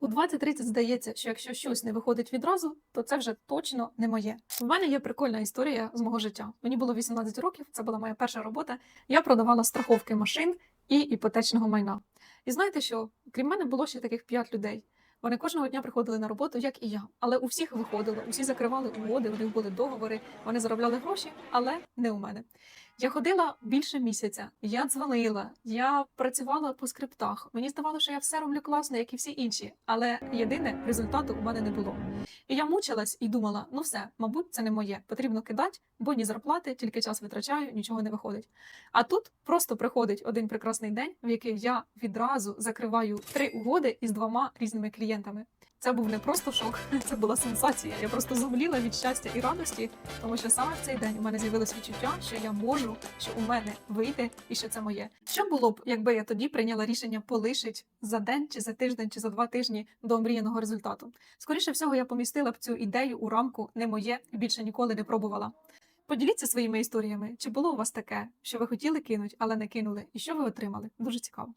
У 20-30 здається, що якщо щось не виходить відразу, то це вже точно не моє. У мене є прикольна історія з мого життя. Мені було 18 років, це була моя перша робота. Я продавала страховки машин і іпотечного майна. І знаєте що? Крім мене було ще таких 5 людей. Вони кожного дня приходили на роботу, як і я. Але у всіх виходило, усі закривали угоди, у них були договори, вони заробляли гроші, але не у мене. Я ходила більше місяця, я дзвонила, я працювала по скриптах. Мені здавалося, що я все роблю класно, як і всі інші. Але єдине результату у мене не було. І я мучилась і думала: ну все, мабуть, це не моє. Потрібно кидати, бо ні зарплати, тільки час витрачаю, нічого не виходить. А тут просто приходить один прекрасний день, в який я відразу закриваю три угоди із двома різними клієнтами. Це був не просто шок, це була сенсація. Я просто зумліла від щастя і радості, тому що саме в цей день у мене з'явилось відчуття, що я можу, що у мене вийде і що це моє. Що було б, якби я тоді прийняла рішення полишить за день, чи за тиждень, чи за два тижні до омріяного результату? Скоріше всього, я помістила б цю ідею у рамку не моє і більше ніколи не пробувала. Поділіться своїми історіями, чи було у вас таке, що ви хотіли кинуть, але не кинули, і що ви отримали? Дуже цікаво.